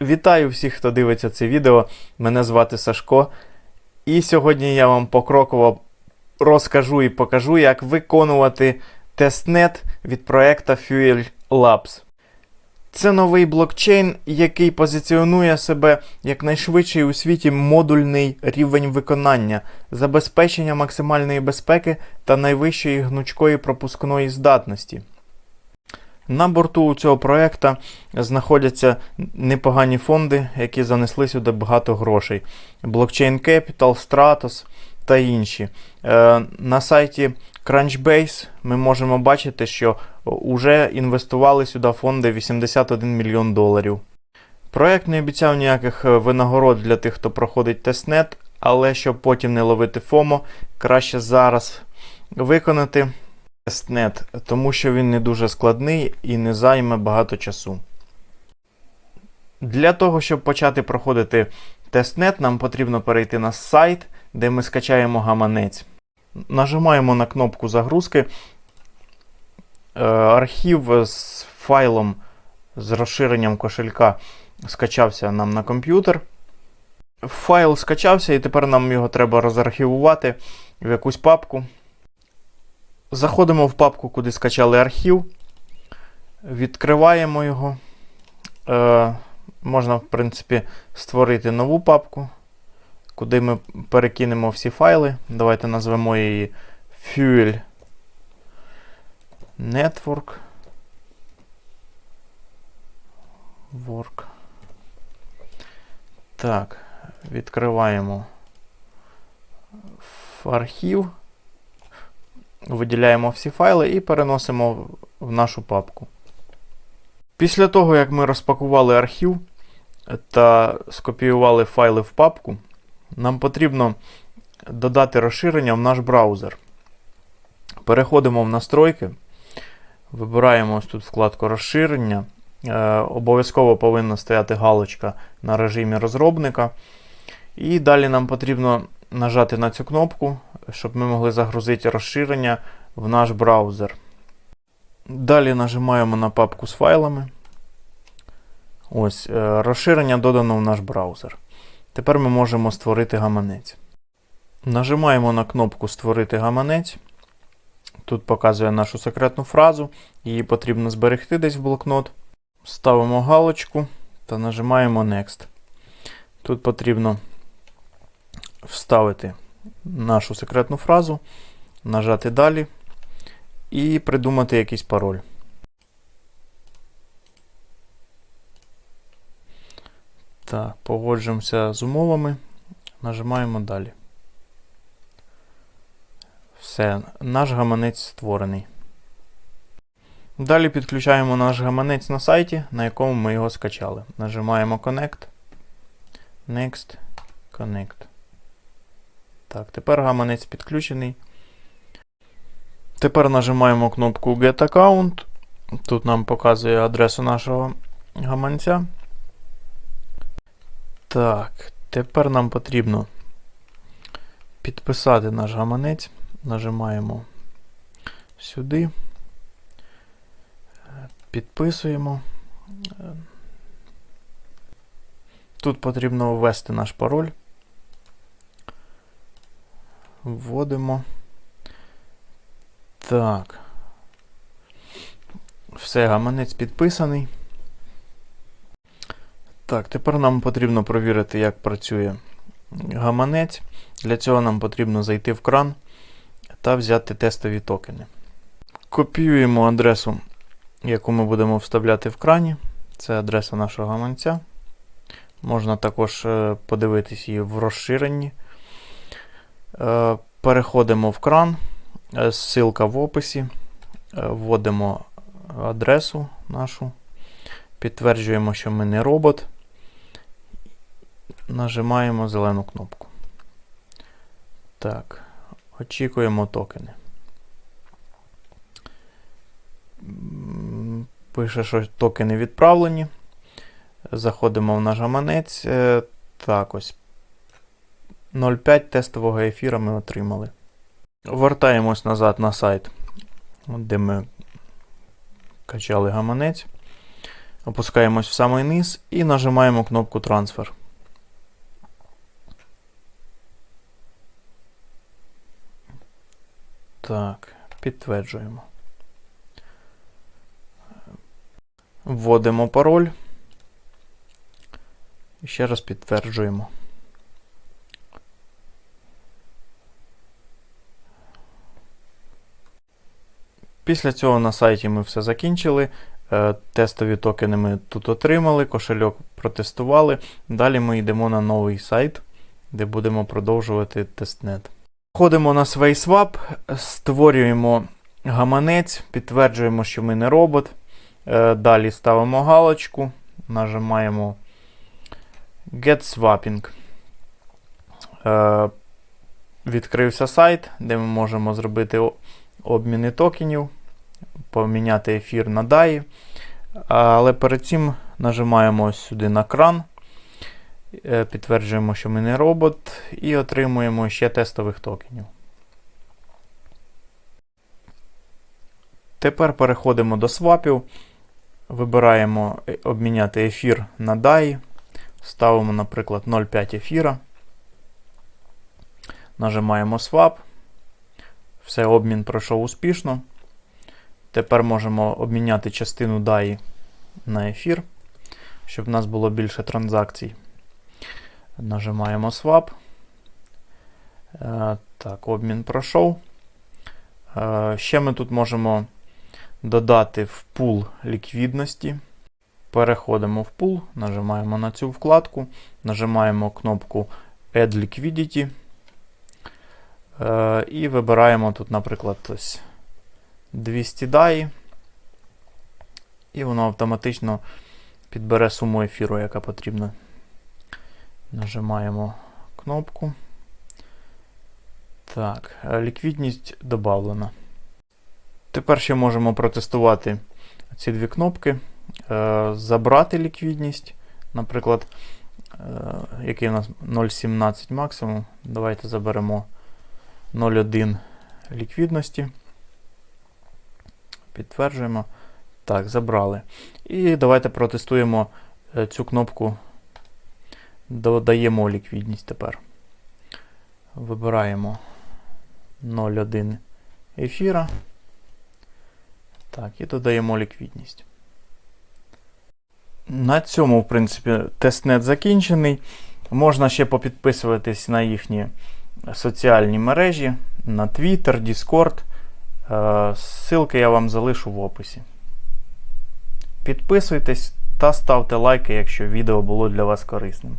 Вітаю всіх, хто дивиться це відео. Мене звати Сашко. І сьогодні я вам покроково розкажу і покажу, як виконувати тестнет від проекту Fuel Labs. Це новий блокчейн, який позиціонує себе як найшвидший у світі модульний рівень виконання, забезпечення максимальної безпеки та найвищої гнучкої пропускної здатності. На борту у цього проекту знаходяться непогані фонди, які занесли сюди багато грошей. Blockchain Capital, Stratos та інші. Е, На сайті Crunchbase ми можемо бачити, що вже інвестували сюди фонди 81 мільйон доларів. Проект не обіцяв ніяких е, винагород для тих, хто проходить тестнет, але щоб потім не ловити ФОМО, краще зараз виконати тестнет, тому що він не дуже складний і не займе багато часу. Для того, щоб почати проходити тестнет, нам потрібно перейти на сайт, де ми скачаємо гаманець. Нажимаємо на кнопку загрузки. Е, Архів з файлом з розширенням кошелька скачався нам на комп'ютер. Файл скачався, і тепер нам його треба розархівувати в якусь папку. Заходимо в папку, куди скачали архів, відкриваємо його. Е, можна, в принципі, створити нову папку, куди ми перекинемо всі файли. Давайте назвемо її Fuel Network. Work. Так, відкриваємо архів. Виділяємо всі файли і переносимо в нашу папку. Після того, як ми розпакували архів та скопіювали файли в папку, нам потрібно додати розширення в наш браузер. Переходимо в настройки, вибираємо ось тут вкладку розширення. Е, обов'язково повинна стояти галочка на режимі розробника. І далі нам потрібно нажати на цю кнопку, щоб ми могли загрузити розширення в наш браузер. Далі нажимаємо на папку з файлами. Ось, е, розширення додано в наш браузер. Тепер ми можемо створити гаманець. Нажимаємо на кнопку Створити гаманець. Тут показує нашу секретну фразу. Її потрібно зберегти десь в блокнот. Ставимо галочку та нажимаємо Next. Тут потрібно вставити нашу секретну фразу, нажати далі і придумати якийсь пароль. Так, погоджуємося з умовами, нажимаємо далі. Все, наш гаманець створений. Далі підключаємо наш гаманець на сайті, на якому ми його скачали. Нажимаємо Connect. Next. Connect. Так, тепер гаманець підключений. Тепер нажимаємо кнопку Get Account. Тут нам показує адресу нашого гаманця. Так, тепер нам потрібно підписати наш гаманець. Нажимаємо сюди. Підписуємо. Тут потрібно ввести наш пароль. Вводимо. Так. Все, гаманець підписаний. Так, тепер нам потрібно провірити, як працює гаманець. Для цього нам потрібно зайти в кран та взяти тестові токени. Копіюємо адресу, яку ми будемо вставляти в крані. Це адреса нашого гаманця. Можна також е, подивитись її в розширенні. Е, переходимо в кран, е, ссылка в описі, вводимо адресу нашу, підтверджуємо, що ми не робот. Нажимаємо зелену кнопку. Так, очікуємо токени. Пише, що токени відправлені. Заходимо в наш гаманець. Так, ось 0,5 тестового ефіра ми отримали. Вертаємось назад на сайт, де ми качали гаманець. Опускаємось в самий низ і нажимаємо кнопку трансфер. Так, підтверджуємо. Вводимо пароль. І ще раз підтверджуємо. Після цього на сайті ми все закінчили. Е, Тестові токени ми тут отримали, кошельок протестували. Далі ми йдемо на новий сайт, де будемо продовжувати тестнет. Входимо на SwaySwap, створюємо гаманець, підтверджуємо, що ми не робот. Е, Далі ставимо галочку, нажимаємо Get Swapping. Е, Відкрився сайт, де ми можемо зробити обміни токенів, поміняти ефір на DAI. Але перед цим нажимаємо сюди на кран, е, підтверджуємо, що ми не робот, і отримуємо ще тестових токенів. Тепер переходимо до свапів. Вибираємо е, обміняти ефір на DAI. Ставимо, наприклад, 0,5 ефіра. Нажимаємо Swap. Все, обмін пройшов успішно. Тепер можемо обміняти частину DAI на ефір, щоб в нас було більше транзакцій. Нажимаємо Swap. Е, Так, обмін пройшов. Е, Ще ми тут можемо додати в пул ліквідності. Переходимо в пул, нажимаємо на цю вкладку, нажимаємо кнопку Add Liquidity. Е, І вибираємо тут, наприклад, ось 200 DAI. І воно автоматично підбере суму ефіру, яка потрібна. Нажимаємо кнопку. Так, ліквідність додавлена. Тепер ще можемо протестувати ці дві кнопки. Е, Забрати ліквідність. Наприклад, е, який у нас 0,17 максимум. Давайте заберемо 0,1 ліквідності. Підтверджуємо. Так, забрали. І давайте протестуємо е, цю кнопку. Додаємо ліквідність тепер. Вибираємо 0,1 ефіра. Так, і додаємо ліквідність. На цьому, в принципі, тестнет закінчений. Можна ще попідписуватись на їхні соціальні мережі, на Twitter, Discord. Е, Ссылки я вам залишу в описі. Підписуйтесь та ставте лайки, якщо відео було для вас корисним.